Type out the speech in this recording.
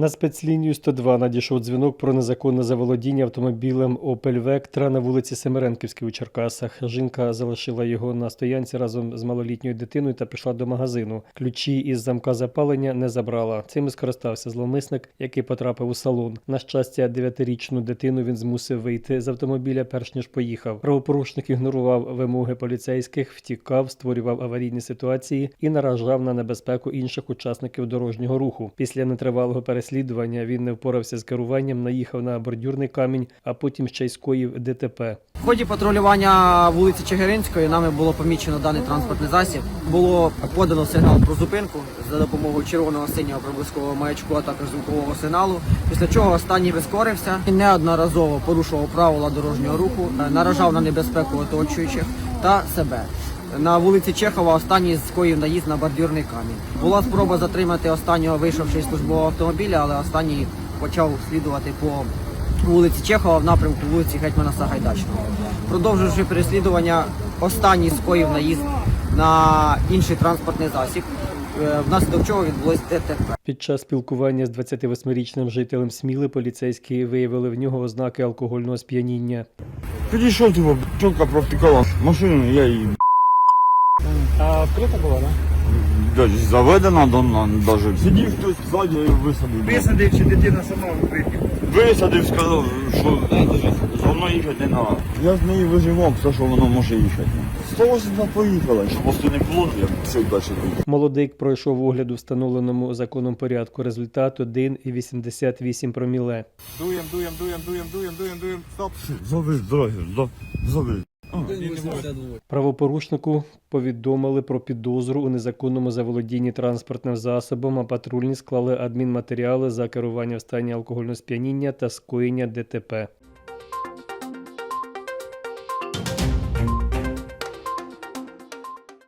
На спецлінію 102 надійшов дзвінок про незаконне заволодіння автомобілем Opel Vectra на вулиці Семеренківській у Черкасах. Жінка залишила його на стоянці разом з малолітньою дитиною та пішла до магазину. Ключі із замка запалення не забрала. Цим і скористався зловмисник, який потрапив у салон. На щастя, дев'ятирічну дитину він змусив вийти з автомобіля, перш ніж поїхав. Правопорушник ігнорував вимоги поліцейських, втікав, створював аварійні ситуації і наражав на небезпеку інших учасників дорожнього руху. Після нетривалого переслідування він не впорався з керуванням, наїхав на бордюрний камінь, а потім ще й скоїв ДТП. В ході патрулювання вулиці Чигиринської нами було помічено даний транспортний засіб. Було подано сигнал про зупинку за допомогою червоного синього проблискового маячку, а також звукового сигналу. Після чого останній прискорився і неодноразово порушував правила дорожнього руху, е, наражав на небезпеку оточуючих та себе. На вулиці Чехова останній скоїв наїзд на бордюрний камінь. Була спроба затримати останнього вийшовши з службового автомобіля, але останній почав слідувати по вулиці Чехова в напрямку вулиці Гетьмана Сагайдачного. Продовживши переслідування, останній скоїв наїзд на інший транспортний засіб, е, внаслідок чого відбулось ДТП. Під час спілкування з 28-річним жителем Сміли поліцейські виявили в нього ознаки алкогольного сп'яніння. Підійшов, типу, чолка провтикала машину, я її А вкрита була, так? блядь, заведена до навіть. Сидів хтось ззаді і висадив. Висадив чи дитина сама випив. Висадив, сказав, що за мною їхати не треба. Я з неї виживав, все, що воно може їхати. 180 поїхала, щоб просто не було, я все далі поїхав. Молодик пройшов огляд у встановленому законом порядку. Результат 1,88 проміле. Дуєм, дуєм, дуєм, дуєм, дуєм, дуєм, дуєм. Стоп. Зловив, дрогер, зловив. Правопорушнику повідомили про підозру у незаконному заволодінні транспортним засобом, а патрульні склали адмінматеріали за керування в стані алкогольного сп'яніння та скоєння ДТП.